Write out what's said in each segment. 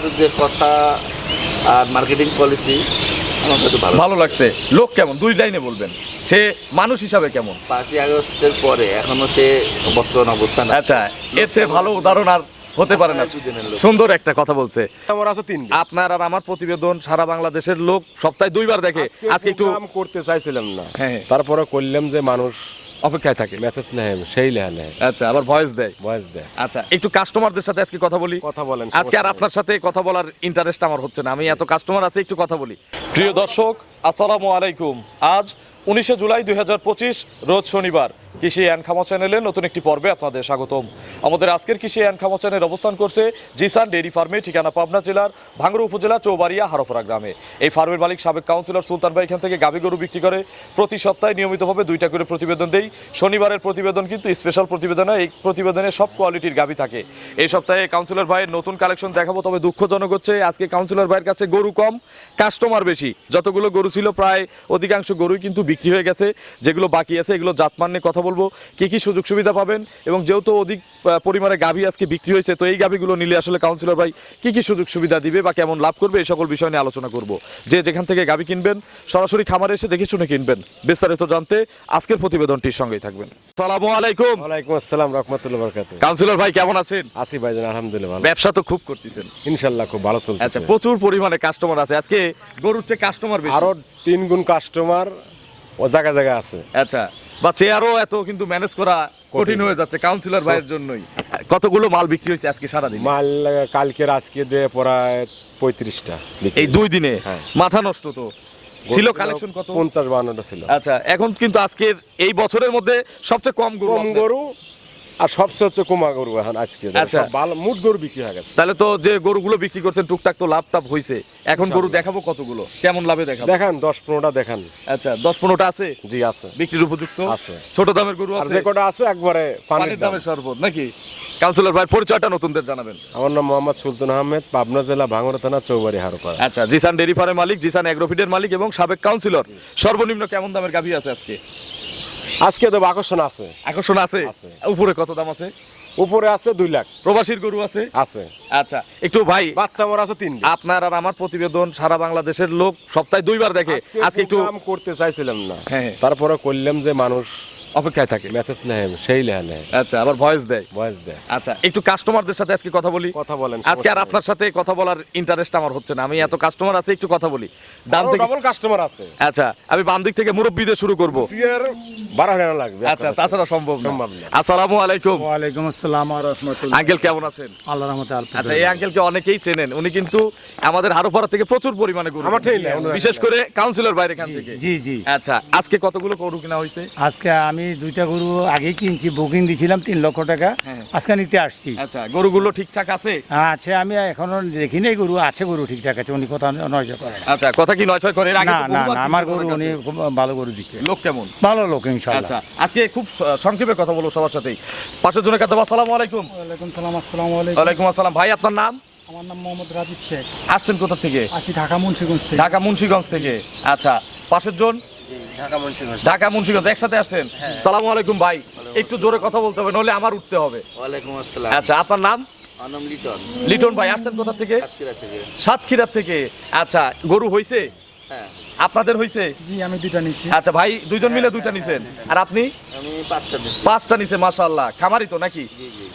ওনার যে কথা আর marketing policy আমার কাছে ভালো ভালো লাগছে। লোক কেমন? দুই লাইনে বলবেন। সে মানুষ হিসাবে কেমন? পাঁচই আগস্টের পরে এখনও সে বর্তমান অবস্থান আচ্ছা এর চেয়ে ভালো উদাহরণ আর হতে পারে না। সুন্দর একটা কথা বলছে। আমার আছে তিন আপনার আর আমার প্রতিবেদন সারা বাংলাদেশের লোক সপ্তাহে দুইবার দেখে। আজকে একটু করতে চাইছিলাম না। হ্যাঁ। তারপরে করলাম যে মানুষ অপেক্ষায় থাকে মেসেজ নেয় সেই লেহা নেয়। আচ্ছা আবার ভয়েস দেয়। ভয়েস দেয়। আচ্ছা একটু কাস্টমারদের সাথে আজকে কথা বলি। কথা বলেন আজকে আর আপনার সাথে কথা বলার ইন্টারেস্ট আমার হচ্ছে না। আমি এত কাস্টমার আছে একটু কথা বলি। প্রিয় দর্শক আসসালামু আলাইকুম। আজ উনিশে জুলাই দুই হাজার পঁচিশ রোজ শনিবার। কৃষি অ্যান্ড খামা চ্যানেলে নতুন একটি পর্বে আপনাদের স্বাগতম। আমাদের আজকের কৃষি অ্যান্ড খামা চ্যানেল অবস্থান করছে জিসান ডেইরি ফার্মে, ঠিকানা পাবনা জেলার ভাঙ্গুড়া উপজেলা, চৌবাড়িয়া, হারোপাড়া গ্রামে। এই ফার্মের মালিক সাবেক কাউন্সিলর সুলতান ভাই এখান থেকে গাভী গরু বিক্রি করে প্রতি সপ্তাহে নিয়মিতভাবে দুইটা করে প্রতিবেদন দেই। শনিবারের প্রতিবেদন কিন্তু স্পেশাল প্রতিবেদন, এই প্রতিবেদনে সব কোয়ালিটির গাভী থাকে। এই সপ্তাহে কাউন্সিলর ভাইয়ের নতুন কালেকশন দেখাবো, তবে দুঃখজনক হচ্ছে আজকে কাউন্সিলর ভাইয়ের কাছে গরু কম কাস্টমার বেশি। যতগুলো গরু ছিল প্রায় অধিকাংশ গরুই কিন্তু বিক্রি হয়ে গেছে, যেগুলো বাকি আছে এগুলো জাতমান কথা বলব কি কি সুযোগ সুবিধা পাবেন এবং যেহেতু অধিক পরিমাণে গাভী আজকে বিক্রি হয়েছে তো এই গাভীগুলো নিলে আসলে কাউন্সিলর ভাই কি কি সুযোগ সুবিধা দিবে বা কেমন লাভ করবে এই সকল বিষয় নিয়ে আলোচনা করব। যে যেখান থেকে গাভী কিনবেন সরাসরি খামারে এসে দেখে শুনে কিনবেন। বিস্তারিত জানতে আজকের প্রতিবেদনটির সঙ্গেই থাকবেন। সালামু আলাইকুম। ওয়ালাইকুম আসসালাম রহমতুল্লাহ বরকাত কাউন্সিলর ভাই কেমন আছেন? আসি ভাইজান আলহামদুলিল্লাহ ভালো। ব্যবসা তো খুব করতেছেন। ইনশাল্লাহ খুব ভালো আচ্ছা চলছে প্রচুর পরিমাণে কাস্টমার আছে। আজকে গরুর চেয়ে কাস্টমার বেশি। আরও তিন গুণ কাস্টমার ও জায়গা জায়গা আছে। আচ্ছা বা চেয়ারও এত কিন্তু ম্যানেজ করা কঠিন। হয়ে যাচ্ছে কাউন্সিলর ভাইয়ের জন্যই। কতগুলো মাল বিক্রি হয়েছে আজকে সারাদিন? মাল কালকে আজকে দিয়ে প্রায় পঁয়ত্রিশটা এই দুই দিনে? হ্যাঁ। মাথা নষ্ট তো। ছিল কালেকশন কত? পঞ্চাশ বাউন্নটা ছিল। আচ্ছা এখন কিন্তু আজকের এই বছরের মধ্যে সবচেয়ে কম গরু কম গরু আর সবচেয়ে হচ্ছে কুমা গরু এখন আজকে। আচ্ছা। ভালো মুট গরু বিক্রি হয়ে গেছে। তাহলে তো যে গরুগুলো বিক্রি করছেন টুকটাক তো লাভ টাভ হয়েছে এখন গরু দেখাবো কতগুলো? কেমন লাভে দেখাবো? দেখান দশ পনেরোটা দেখান। আচ্ছা দশ পনেরোটা আছে? জি আছে। বিক্রির উপযুক্ত? আছে। ছোট দামের গরু আর যে কটা আছে একবারে পানির পানির দাম শরবত নাকি? কাউন্সিলর ভাই পরিচয়টা নতুনদের জানাবেন। আমার নাম মোহাম্মদ সুলতান আহমেদ পাবনা জেলা ভাঙড়া থানা চৌবাড়ি হারোপাড়া। আচ্ছা জিসান ডেরি ফার্মের মালিক জিসান অ্যাগ্রোফিডের মালিক এবং সাবেক কাউন্সিলর। সর্বনিম্ন কেমন দামের গাভী আছে আজকে? আজকে দেবো আকর্ষণ আছে। আকর্ষণ আছে। উপরে কত দাম আছে? উপরে আছে দুই লাখ। প্রবাসীর গরু আছে? আছে। আচ্ছা একটু ভাই বাচ্চা মরা আছে তিন আপনার আর আমার প্রতিবেদন সারা বাংলাদেশের লোক সপ্তাহে দুইবার দেখে। আজকে একটু কাম করতে চাইছিলাম না। হ্যাঁ। তারপরে করলাম যে মানুষ অপেক্ষায় থাকে। মেসেজ নেয় সেই লেহা নেয়। আচ্ছা আবার ভয়েস দেয়? বয়স দেয়। আচ্ছা একটু কাস্টমারদের সাথে আজকে কথা বলি। কথা বলেন আজকে আর আপনার সাথে কথা বলার ইন্টারেস্ট আমার হচ্ছে না। আমি এত কাস্টমার আছে একটু কথা বলি। ডান থেকে ডবল কাস্টমার আছে। আচ্ছা আমি বাম দিক থেকে মুরব্বীদের শুরু করব। সিয়ার বারো হাজার লাগবে। আচ্ছা তাছাড়া সম্ভব না। সম্ভব না। আসসালামু আলাইকুম। ওয়ালাইকুম আসসালাম রহমতুল্লাহ। আঙ্কেল কেমন আছেন? আল্লাহ রহমতে আচ্ছা এই আঙ্কেলকে অনেকেই চেনেন। উনি কিন্তু আমাদের হারোপাড়া থেকে প্রচুর পরিমাণে গরু আমার উনি- বিশেষ করে কাউন্সিলর বাইরে এখান থেকে। জি জি। আচ্ছা আজকে কতগুলো গরু কিনা হয়েছে? আজকে আমি দুইটা গরু আগেই কিনছি বুকিং দিছিলাম তিন লক্ষ টাকা। হ্যাঁ। আজকে নিতে আসছি। আচ্ছা গরুগুলো ঠিকঠাক আছে? হ্যাঁ আছে আমি এখনও দেখি নাই গরু আছে গরু ঠিকঠাক আছে উনি কথা নয় করে। না। আচ্ছা কথা কি নয় ছয় করে? এর আগে না তো না বহুবার না, আমার গরু উনি খুব ভালো গরু দিচ্ছে। লোক কেমন? ভালো লোক ইনশাল্লাহ আচ্ছা আজকে খুব স- সংক্ষেপে কথা বলব সবার সাথেই। পাশের জনের কাছে আসসালামু আলাইকুম। ওয়ালাইকুম সালাম আসসালামু আলাইকুম। ওয়ালাইকুম আসসালাম। ভাই আপনার নাম? আমার নাম মোহাম্মদ রাজীব শেখ। আসছেন কোথা থেকে? আসি ঢাকা মুন্সিগঞ্জ থেকে। ঢাকা মুন্সিগঞ্জ থেকে। আচ্ছা পাশের জন? ঢাকা মুন্সিগঞ্জ। একসাথে আসছেন? সালাম আলাইকুম ভাই একটু জোরে কথা বলতে হবে নলে আমার উঠতে হবে। ওয়ালাইকুম আসসালাম। আচ্ছা আপনার নাম? লিটন। লিটন ভাই আসছেন কোথা থেকে? সাতক্ষীরা থেকে। সাতক্ষীরার থেকে। আচ্ছা গরু হইছে? হ্যাঁ। আপনাদের হইছে? জি আমি দুইটা নিছি। আচ্ছা ভাই দুইজন মিলে দুইটা নিছেন। আর আপনি? আমি পাঁচটা দিচ্ছি পাঁচটা নিছে মাশাআল্লাহ। খামারই তো নাকি?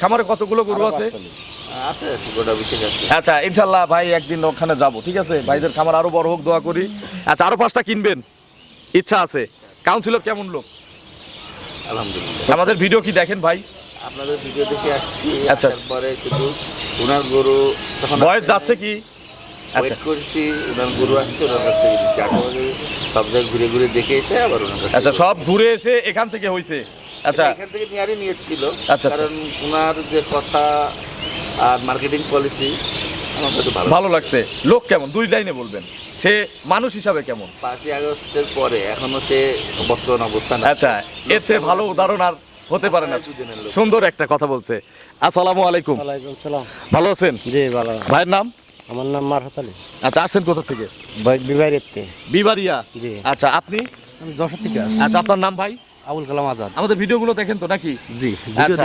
খামারে কতগুলো গরু আছে? আছে গোটা বিশেষ আছে। আচ্ছা ইনশাল্লাহ ভাই একদিন ওখানে যাব ঠিক আছে? ভাইদের খামার আরও বড় হোক দোয়া করি। আচ্ছা আরও পাঁচটা কিনবেন। ইচ্ছা আছে। কাউন্সিলর কেমন লোক? আলহামদুলিল্লাহ। আমাদের ভিডিও কি দেখেন ভাই? আপনাদের ভিডিও দেখে আসছি। আচ্ছা। আসার পরে শুধু ওনার গরু তখন বয়স যাচ্ছে কি? আচ্ছা। ওয়েট করছি ওনার গরু আসছে ওনার কাছ থেকে আশেপাশে সব জায়গায় ঘুরে ঘুরে দেখে এসে আবার ওনার কাছে আচ্ছা সব ঘুরে এসে এখান থেকে হইছে। আচ্ছা। এখান থেকে নিয়ারই নিয়েছিল আচ্ছা। কারণ ওনার যে কথা আর মার্কেটিং পলিসি আমার কাছে ভালো ভালো লাগছে। লোক কেমন? দুই লাইনে বলবেন। সে মানুষ হিসাবে কেমন? পাঁচই আগস্টের পরে এখনও সে বর্তমান অবস্থান আচ্ছা এর চেয়ে ভালো উদাহরণ আর হতে পারে না। সুন্দর একটা কথা বলছে। আসসালামু আলাইকুম। ভালো আছেন? জি ভালো। ভাইয়ের নাম? আমার নাম মারফত আলী। আচ্ছা আসছেন কোথা থেকে? বিবাহিত বিবারিয়া জি। আচ্ছা আপনি? আমি যশোর থেকে আসছি। আচ্ছা আপনার নাম ভাই? আবুল কালাম আজাদ। আমাদের ভিডিওগুলো দেখেন তো নাকি? জি আচ্ছা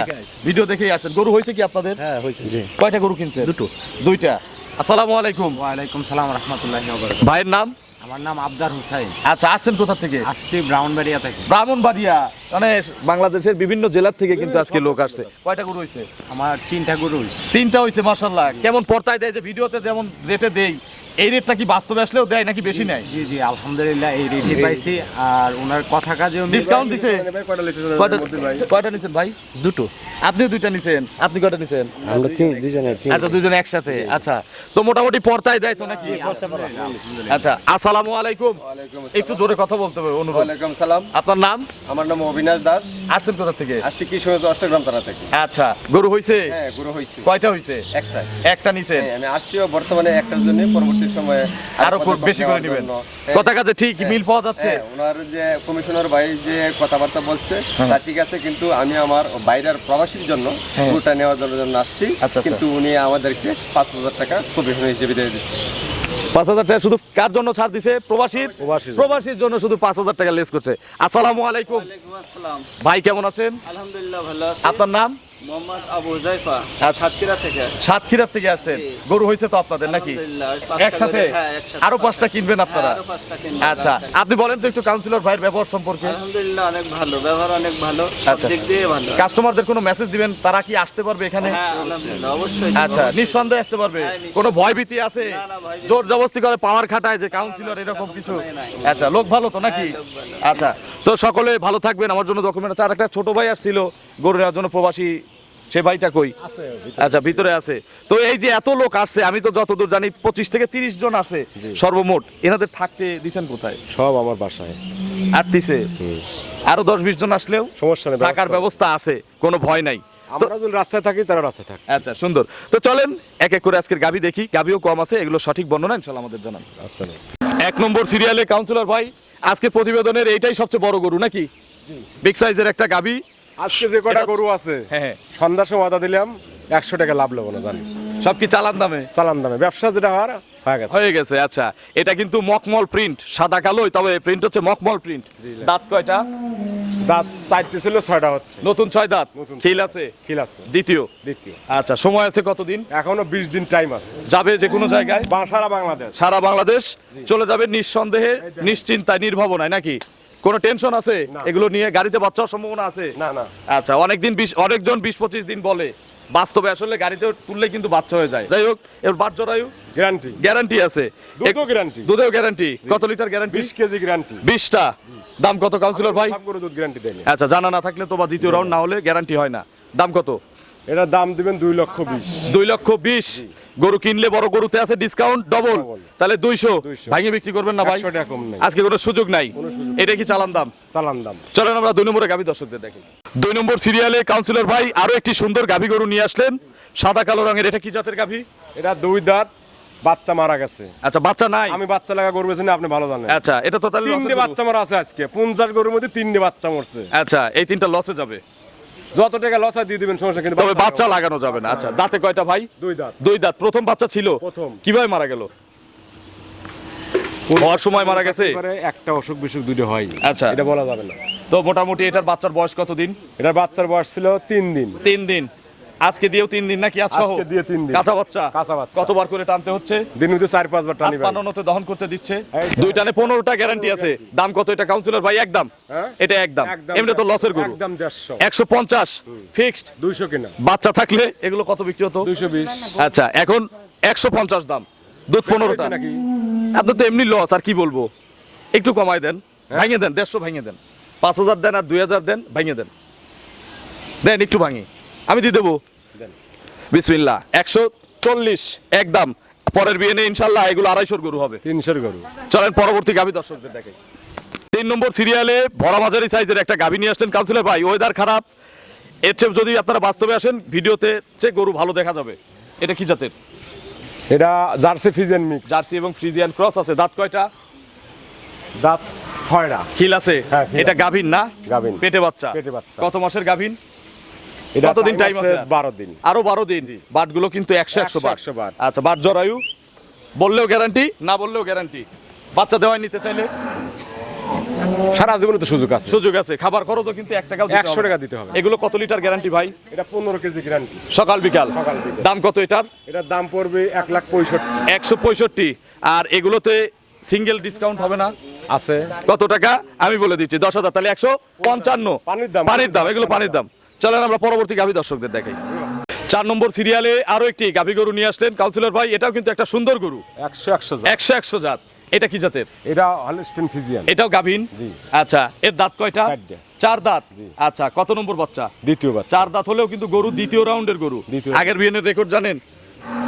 ভিডিও দেখেই আসেন গরু হয়েছে কি আপনাদের? হ্যাঁ হয়েছে। জি কয়টা গরু কিনছেন? দুটো। দুইটা। আসসালামু আলাইকুম। ওয়ালাইকুম সালাম রহমতুল্লাহ ভাইয়ের নাম? আমার নাম আবদার হুসাইন। আচ্ছা আসছেন কোথা থেকে? আসছি ব্রাহ্মণবাড়িয়া থেকে। ব্রাহ্মণবাড়িয়া। মানে বাংলাদেশের বিভিন্ন জেলার থেকে কিন্তু আজকে লোক আসছে। কয়টা গরু হয়েছে আমার তিনটা গরু হইছে। তিনটা হয়েছে মার্শাল্লাহ কেমন পর্তায় দেয় যে ভিডিওতে যেমন রেটে দেই এই রেটটা কি বাস্তবে আসলেও দেয় নাকি বেশি নেয়? জি জি আলহামদুলিল্লাহ এই রেডি পাইছি। আর ওনার কথা কাজে ডিসকাউন্ট দিছে? কয়টা কয়টা নিছেন ভাই? দুটো। আপনি দুইটা নিছেন? আপনি কয়টা নিছেন? আমরা তিন দুজনে আচ্ছা দুজনে একসাথে। আচ্ছা তো মোটামুটি পর্তায় দেয় তো নাকি? আচ্ছা আসসালামু আলাইকুম। একটু জোরে কথা বলতে হবে অনুরোধ। ওয়ালাইকুম সালাম। আপনার নাম? আমার নাম অবিনাশ দাস। আসছেন কোথা থেকে? আসছি কিশোর অষ্টগ্রাম থানা থেকে। আচ্ছা গরু হইছে? হ্যাঁ গুরু হয়েছি কয়টা হইছে? একটাই একটা নিছেন? হ্যাঁ, আমি আসছিও বর্তমানে একটার জন্য পরবর্তী সময়ে আরও বেশি করে নেবেন। হ্যাঁ, কথা কাজে ঠিক মিল পাওয়া যাচ্ছে? হ্যাঁ, ওনার যে কমিশনার ভাই যে কথাবার্তা বলছে তা ঠিক আছে কিন্তু আমি আমার বাইরের প্রবাসীর জন্য গরুটা নেওয়ার জন্য আসছি। হ্যাঁ। আচ্ছা, আচ্ছা। কিন্তু উনি আমাদেরকে পাঁচ হাজার টাকা কমিশন হিসেবে দিয়ে দিচ্ছে পাঁচ হাজার টাকা শুধু কার জন্য ছাড় দিছে? প্রবাসীর? প্রবাসীর জন্য। শুধু পাঁচ হাজার টাকা লেস করছে। আসসালামু আলাইকুম। ভাই কেমন আছেন? আলহামদুলিল্লাহ ভালো আপনার নাম? মোহাম্মদ আবু জাইফা আচ্ছা। সাতক্ষীরা থেকে। আসছেন। গরু হয়েছে তো আপনাদের নাকি? একসাথে? হ্যাঁ, আরও পাঁচটা। কিনবেন আপনারা? হ্যাঁ, আরও। আচ্ছা। আপনি বলেন তো একটু কাউন্সিলর ভাইয়ের ব্যবহার সম্পর্কে। আলহামদুলিল্লাহ অনেক ভালো ব্যবহার অনেক ভালো আচ্ছা। দিক দিয়ে ভালো। কাস্টমারদের কোনো মেসেজ দিবেন? তারা কি আসতে পারবে এখানে? হ্যাঁ অবশ্যই। আচ্ছা নিঃসন্দেহে আসতে পারবে? কোনো ভয় ভীতি আছে জোর জবস্তি করে পাওয়ার খাটায় যে কাউন্সিলর এরকম কিছু? আচ্ছা লোক ভালো তো নাকি। আচ্ছা তো সকলে ভালো থাকবেন। আমার জন্য ডকুমেন্ট আছে আর একটা ছোট ভাই আসছিল গরু নেওয়ার জন্য প্রবাসী সে ভাইটা কই? আচ্ছা ভিতরে আছে। তো এই যে এত লোক আসছে আমি তো যতদূর জানি পঁচিশ থেকে তিরিশ জন আছে সর্বমোট। এনাদের থাকতে দিছেন কোথায়? সব আমার বাসায়। আর দিছে? আরও দশ বিশ জন আসলেও সমস্যা নেই, থাকার ব্যবস্থা। আছে কোনো ভয় নাই। আমরা যদি রাস্তায় থাকি তারা রাস্তায় থাকে। আচ্ছা সুন্দর। তো চলেন এক এক করে আজকের গাবি দেখি। গাবিও কম আছে এগুলো সঠিক বর্ণনা ইনশাল্লাহ আমাদের জানান। আচ্ছা এক নম্বর সিরিয়ালে কাউন্সিলর ভাই আজকে প্রতিবেদনের এইটাই সবচেয়ে বড় গরু নাকি? বিগ সাইজের একটা গাবি আজকে যে কটা গরু আছে হ্যাঁ হ্যাঁ। সন্ধ্যার সময় আদা দিলাম একশো টাকা লাভ লবো না জানি। সব কি চালান দামে? চালান দামে। ব্যবসা যেটা হওয়ার হয়ে গেছে। হয়ে গেছে আচ্ছা। এটা কিন্তু মকমল প্রিন্ট সাদা কালোই তবে প্রিন্ট হচ্ছে মকমল প্রিন্ট। দাঁত কয়টা? দাঁত চারটে ছিল ছয়টা হচ্ছে। নতুন ছয় দাঁত? খিল আছে? খিল আছে। দ্বিতীয়? দ্বিতীয়। আচ্ছা সময় আছে কতদিন? এখনও বিশ দিন টাইম আছে। যাবে যে কোনো জায়গায়? সারা বাংলাদেশ। সারা বাংলাদেশ? চলে যাবে নিঃসন্দেহে নিশ্চিন্তায় নির্ভাবনায় নাকি? কোনো টেনশন আছে। এগুলো নিয়ে গাড়িতে বাচ্চার সম্ভাবনা আছে? না না। আচ্ছা অনেকদিন বিশ অনেকজন বিশ পঁচিশ দিন বলে। বাস্তবে আসলে গাড়িতে তুললে কিন্তু বাচ্চা হয়ে যায়। যাই হোক এর বাট জরায়ু গ্যারান্টি গ্যারান্টি আছে। দুধও গ্যারান্টি দুধেও গ্যারান্টি কত লিটার গ্যারান্টি বিশ কেজি গ্যারান্টি বিশটা। দাম কত কাউন্সিলর ভাই? সব গরু দুধ গ্যারান্টি দেয়নি। আচ্ছা জানা না থাকলে তো বা দ্বিতীয় রাউন্ড না হলে গ্যারান্টি হয় না। দাম কত? এটার দাম দিবেন দুই লক্ষ বিশ। দুই লক্ষ বিশ। গরু কিনলে বড় গরুতে আছে ডিসকাউন্ট ডবল তাহলে দুইশো। 200 ভাঙে বিক্রি করবেন না ভাই। 100 টাকা কম নাই। আজকে কোনো সুযোগ নাই। এটা কি চালান দাম? চালান দাম। চলেন আমরা দুই নম্বরে গাভী দর্শকদের দেখি। দুই নম্বর সিরিয়ালে কাউন্সিলর ভাই আরও একটি সুন্দর গাভী গরু নিয়ে আসলেন। সাদা কালো রঙের। এটা কি জাতের গাভী? এটা দুই দাঁত বাচ্চা মারা গেছে। আচ্ছা বাচ্চা নাই? আমি বাচ্চা লাগা গরু বেছে আপনি ভালো জানেন। আচ্ছা এটা তো তাহলে তিনটে বাচ্চা মারা আছে আজকে। পঞ্চাশ গরুর মধ্যে তিনটে বাচ্চা মরছে। আচ্ছা এই তিনটা লসে যাবে। যত টাকা লসা দিয়ে দিবেন সমস্যা কিন্তু তবে বাচ্চা লাগানো যাবে না। আচ্ছা দাঁতে কয়টা ভাই? দুই দাঁত। দুই দাঁত। প্রথম বাচ্চা ছিল? প্রথম। কীভাবে মারা গেল? হওয়ার সময় মারা গেছে? একটা অসুখ বিসুখ দুটো হয়। আচ্ছা। এটা বলা যাবে না। তো মোটামুটি এটার বাচ্চার বয়স কত দিন এটার বাচ্চার বয়স ছিল তিন দিন। তিন দিন। আজকে দিয়েও তিন দিন নাকি আজ আজকে দিয়ে তিন দিন। কাঁচা বাচ্চা। কাঁচা বাচ্চা। কতবার করে টানতে হচ্ছে? দিন মধ্যে চার পাঁচবার টানি পানানোতে দহন করতে দিচ্ছে। দুই টানে পনেরোটা গ্যারান্টি আছে। দাম কত এটা কাউন্সিলর ভাই একদম। হ্যাঁ? এটা একদম। এমনি তো লসের গরু। একদম দেড়শো। একশো পঞ্চাশ। ফিক্সড দুইশো কিনা। বাচ্চা থাকলে এগুলো কত বিক্রি হতো? দুইশো বিশ। আচ্ছা এখন একশো পঞ্চাশ দাম। দুধ পনেরোটা হয়েছে নাকি? আপনার তো এমনি লস আর কি বলব? একটু কমায় দেন। ভাঙে দেন দেড়শো ভাঙে দেন। পাঁচ হাজার দেন আর দুই হাজার দেন ভাঙে দেন। দেন একটু ভাঙি। আমি দিয়ে দেবো। বিসমিল্লা একশো চল্লিশ একদম। পরের বিয়ে নিয়ে ইনশাল্লাহ এগুলো আড়াইশোর গরু হবে। তিনশোর গরু। চলেন পরবর্তী গাভী দর্শকদের দেখে তিন নম্বর সিরিয়ালে ভরা মাঝারি সাইজের একটা গাভী নিয়ে আসলেন কাউন্সিলর ভাই। ওয়েদার খারাপ। এর চেয়ে যদি আপনারা বাস্তবে আসেন ভিডিওতে চেয়ে গরু ভালো দেখা যাবে। এটা কি জাতের? এটা জার্সি ফিজেন মিক্স। জার্সি এবং ফ্রিজিয়ান ক্রস আছে। দাঁত কয়টা? দাঁত ছয়টা। খিল আছে। হ্যাঁ, এটা। গাভীন না? গাভীন। পেটে বাচ্চা। পেটে বাচ্চা। কত মাসের গাভীন কতদিন time আছে? আর? বারো দিন। আরও বারো দিন? বাটগুলো কিন্তু একশো একশো 100 বাট। 100 বাট। আচ্ছা বাট জরায়ু? বললেও গ্যারান্টি না বললেও গ্যারান্টি বাচ্চা দেওয়ায় নিতে চাইলে? সারা জীবনে তো সুযোগ আছে। সুযোগ আছে। খাবার খরচও কিন্তু এক দিতে একশো। টাকা দিতে হবে। এগুলো কত লিটার গ্যারান্টি ভাই? এটা পনেরো কেজি গ্যারান্টি সকাল বিকাল? সকাল বিকাল। দাম কত এটার? এটার দাম পড়বে এক লাখ পঁয়ষট্টি। একশো পঁয়ষট্টি। আর এগুলোতে সিঙ্গেল ডিসকাউন্ট হবে না? আছে। কত টাকা? আমি বলে দিচ্ছি দশ হাজার তাহলে একশো পঞ্চান্ন। পানির দাম। পানির দাম এগুলো পানির দাম। চলেন আমরা পরবর্তী গাভী দর্শকদের দেখাই। চার নম্বর সিরিয়ালে আরও একটি গাভী গরু নিয়ে আসলেন। কাউন্সিলর ভাই এটাও কিন্তু একটা সুন্দর গরু। একশো একশো একশো একশো জাত। এটা কি জাতের? এটা হলস্টেন ফিজিয়ান এটাও গাভীন? জি। আচ্ছা এর দাঁত কয়টা। চার দাঁত? আচ্ছা কত নম্বর বাচ্চা? দ্বিতীয় বাচ্চা। চার দাঁত হলেও কিন্তু গরু দ্বিতীয় রাউন্ডের গরু। আগের বিয়ের রেকর্ড জানেন?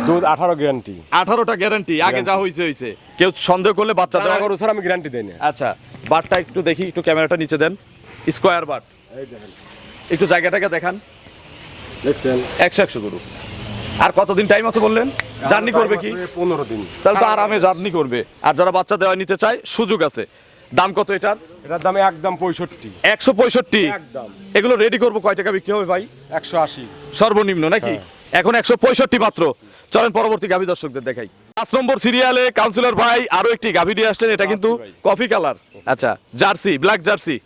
দুধ আঠারো গ্যারান্টি আঠারোটা গ্যারান্টি আগে যা হয়েছে হয়েছে কেউ সন্দেহ করলে বাচ্চা দেওয়া গরু স্যার আমি গ্যারান্টি দেই না। আচ্ছা বাটটা একটু দেখি একটু ক্যামেরাটা নিচে দেন। স্কোয়ার বার একটু জায়গাটাকে দেখান। দেখছেন? একশো একশো গরু। আর কতদিন টাইম আছে বললেন? জার্নি করবে কি? পনেরো দিন। তাহলে তো আরামে জার্নি করবে। আর যারা বাচ্চা দেওয়া নিতে চায় সুযোগ আছে। দাম কত এটার? এটার দাম একদম পঁয়ষট্টি। একশো পঁয়ষট্টি? একদম। এগুলো রেডি করব কয় টাকা বিক্রি হবে ভাই? একশো আশি। সর্বনিম্ন নাকি? এখন একশো পঁয়ষট্টি মাত্র। চলেন পরবর্তী গাভী দর্শকদের দেখাই। পাঁচ নম্বর সিরিয়ালে কাউন্সিলর ভাই আরও একটি গাভী দিয়ে আসলেন এটা কিন্তু কফি কালার। আচ্ছা জার্সি ব্ল্যাক জার্সি।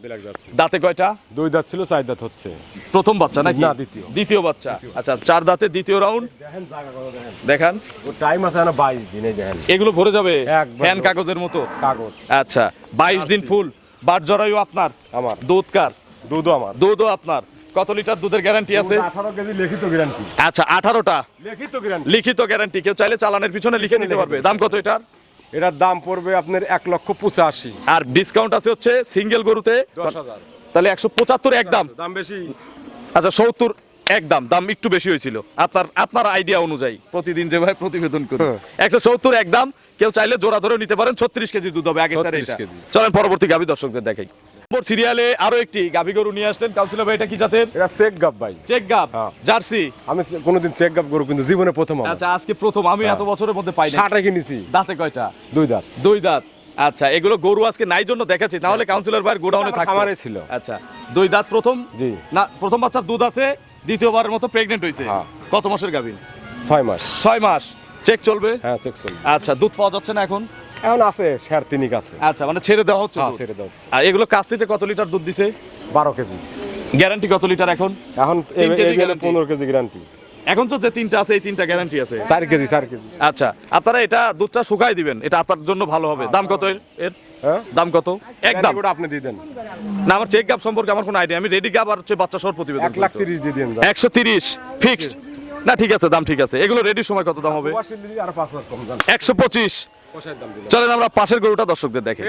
দাঁতে কয়টা? দুই দাঁত ছিল চার দাঁত হচ্ছে। প্রথম বাচ্চা নাকি? না, দ্বিতীয়। দ্বিতীয় বাচ্চা। আচ্ছা চার দাঁতে দ্বিতীয় রাউন্ড? দেখান ও টাইম আছে না বাইশ দিনে দেখেন। এগুলো ভরে যাবে? ফ্যান কাগজের মতো? কাগজ। আচ্ছা বাইশ দিন ফুল। বাট জরায়ু আপনার? আমার। দুধ কার? দুধও আমার। দুধও আপনার? কত লিটার দুধের গ্যারান্টি আছে? আঠারো কেজি লিখিত গ্যারান্টি আচ্ছা আঠারোটা? লিখিত গ্যারান্টি লিখিত গ্যারান্টি কেউ চাইলে চালানের পিছনে লিখে নিতে পারবে। দাম কত এটার? এটার দাম পড়বে আপনার এক লক্ষ পঁচাশি। আর ডিসকাউন্ট আছে হচ্ছে সিঙ্গেল গরুতে? তাহলে একশো পঁচাত্তর একদম দাম। বেশি। আচ্ছা সত্তর একদম দাম। একটু বেশি হয়েছিল। আপনার আপনার আইডিয়া অনুযায়ী। প্রতিদিন যেভাবে প্রতিবেদন করি। হ্যাঁ। একশো সত্তর একদম কেউ চাইলে জোড়া ধরে নিতে পারেন। ছত্রিশ কেজি দুধ হবে। আগের 36 কেজি। চলেন পরবর্তী গাভী দর্শকদের দেখাই। সিরিয়ালে আরও একটি গাভী গরু নিয়ে আসলেন। কাউন্সিলর ভাই এটা কি জাতের? এটা চেক গাপ ভাই। চেক গাব হ্যাঁ। জার্সি? আমি কোনোদিন চেক গাপ গরু কিন্তু জীবনে প্রথম আচ্ছা আজকে প্রথম। আমি এত বছরের মধ্যে পাই না ষাটে কিনেছি। দাঁতে কয়টা? দুই দাঁত। দুই দাঁত। আচ্ছা এগুলো গরু আজকে নাই জন্য দেখাচ্ছি। নাহলে কাউন্সিলর ভাইয়ের গোডাউনে আমার থাকতো। ছিল। আচ্ছা দুই দাঁত প্রথম? জি। না প্রথম বাচ্চার দুধ আছে দ্বিতীয়বারের মতো প্রেগনেন্ট হয়েছে হ্যাঁ। কত মাসের গাভিন ছয় মাস। ছয় মাস। চেক চলবে? হ্যাঁ চেক চলবে। আচ্ছা দুধ পাওয়া যাচ্ছে না এখন? এখন আছে শেয়ার তিনিক আছে। আচ্ছা মানে ছেড়ে দেওয়া হচ্ছে হ্যাঁ দুধ। ছেড়ে দেওয়া হচ্ছে। আর এগুলো কাস্তিতে কত লিটার দুধ দিছে? বারো কেজি। গ্যারান্টি কত লিটার এখন? এখন তিন কেজি guarantee। পনেরো কেজি গ্যারান্টি। এখন তো যে তিনটা আছে এই তিনটা গ্যারান্টি আছে। চার কেজি চার কেজি। আচ্ছা আপনারা এটা দুধটা শুকাই দিবেন এটা আপনার জন্য ভালো হবে। দাম কত এর- এর? হ্যাঁ? দাম কত? একদম। ওটা আপনি দিয়ে দেন। না আমার চেক গাপ সম্পর্কে আমার কোনো আইডিয়া আমি রেডি গাপ আর হচ্ছে বাচ্চা সর প্রতিবেদন এক লাখ তিরিশ দিয়ে দেন একশো তিরিশ ফিক্সড না ঠিক আছে দাম ঠিক আছে। এগুলো রেডির সময় কত দাম হবে? আর পাঁচ লাখ কম জান একশো পঁচিশ। চলেন আমরা পাশের গরুটা দর্শকদের দেখে।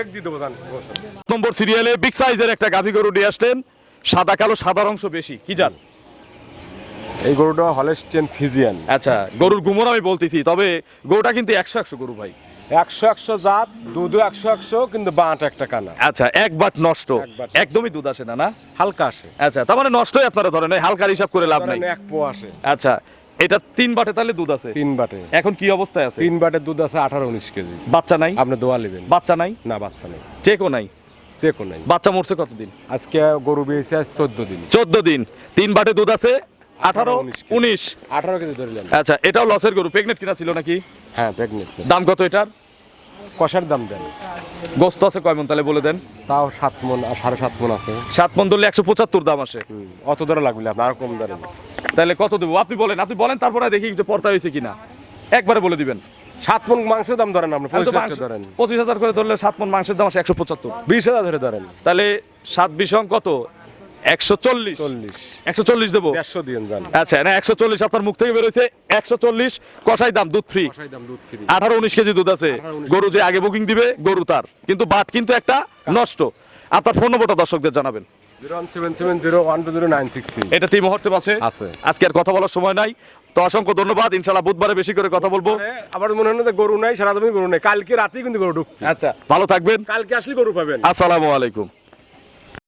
নম্বর সিরিয়ালে বিগ সাইজের একটা গাভী গরু নিয়ে আসলেন। সাদা কালো সাদার অংশ বেশি। কি জান? এই গরুটা হলেস্টিয়ান ফিজিয়ান আচ্ছা গরুর গুমর আমি বলতেছি তবে গরুটা কিন্তু একশো একশো গরু ভাই। একশো একশো জাত দুধও একশো একশো কিন্তু বাঁট একটা কানা। আচ্ছা এক বাট নষ্ট। একদমই দুধ আসে না না? হালকা আসে। আচ্ছা তার মানে নষ্টই আপনারা ধরেন হালকার হিসাব করে লাভ নাই। এক পো আসে। আচ্ছা এটা তিন বাটে তাহলে দুধ আছে? তিন বাটে। এখন কি অবস্থায় আছে? তিন বাটের দুধ আছে আঠারো উনিশ কেজি। বাচ্চা নাই? আপনি দোয়া নেবেন। বাচ্চা নাই? না বাচ্চা নেই। চেকও নাই? চেকও নাই। বাচ্চা মরছে কতদিন? আজকে গরু বিয়েছে আজ চোদ্দ দিন। চোদ্দ দিন। তিন বাটে দুধ আছে আঠারো উনিশ আঠারো কেজি ধরলেন আচ্ছা এটাও লসের গরু। প্রেগনেন্ট কিনা ছিল নাকি? হ্যাঁ প্রেগনেন্ট দাম কত এটার? কষার দাম দেন। গোস্ত আছে কয় মন তাহলে বলে দেন। তাও সাত মন আর সাড়ে সাত মন আছে। সাত মন ধরলে একশো পঁচাত্তর দাম আসে। অত দরে লাগবে আপনার কম দরে। তাহলে কত দেবো? আপনি বলেন আপনি বলেন তারপরে দেখি যে পর্তা হয়েছে কিনা। একবারে বলে দিবেন। সাত মন মাংস দাম ধরেন আপনি ধরেন। পঁচিশ হাজার করে ধরলে সাত মন মাংসের দাম আসে একশো পঁচাত্তর। বিশ হাজার ধরে ধরেন। তাহলে সাত বিশং কত? একশো চল্লিশ। চল্লিশ। একশো চল্লিশ দেবো? দেড়শো দিন যান আচ্ছা না একশো চল্লিশ আপনার মুখ থেকে বেরোছে একশো চল্লিশ কষাই দাম দুধ ফ্রি কষাই দাম দুধ ফ্রি আঠারো উনিশ কেজি দুধ আছে। গরু যে আগে বুকিং দিবে গরু তার। কিন্তু বাট কিন্তু একটা নষ্ট। আপনার ফোন নম্বরটা দর্শকদের জানাবেন। এটা তিন মুহূর্তে আছে? আছে। আজকে আর কথা বলার সময় নাই। তো অসংখ্য ধন্যবাদ। ইনশাল্লাহ বুধবারে বেশি করে কথা বলব। আবার মনে হয় গরু নাই সারা দিন গরু নাই। কালকে রাতেই কিন্তু গরু ঢুক আচ্ছা ভালো থাকবেন। কালকে আসলে গরু পাবেন। আসসালামু আলাইকুম।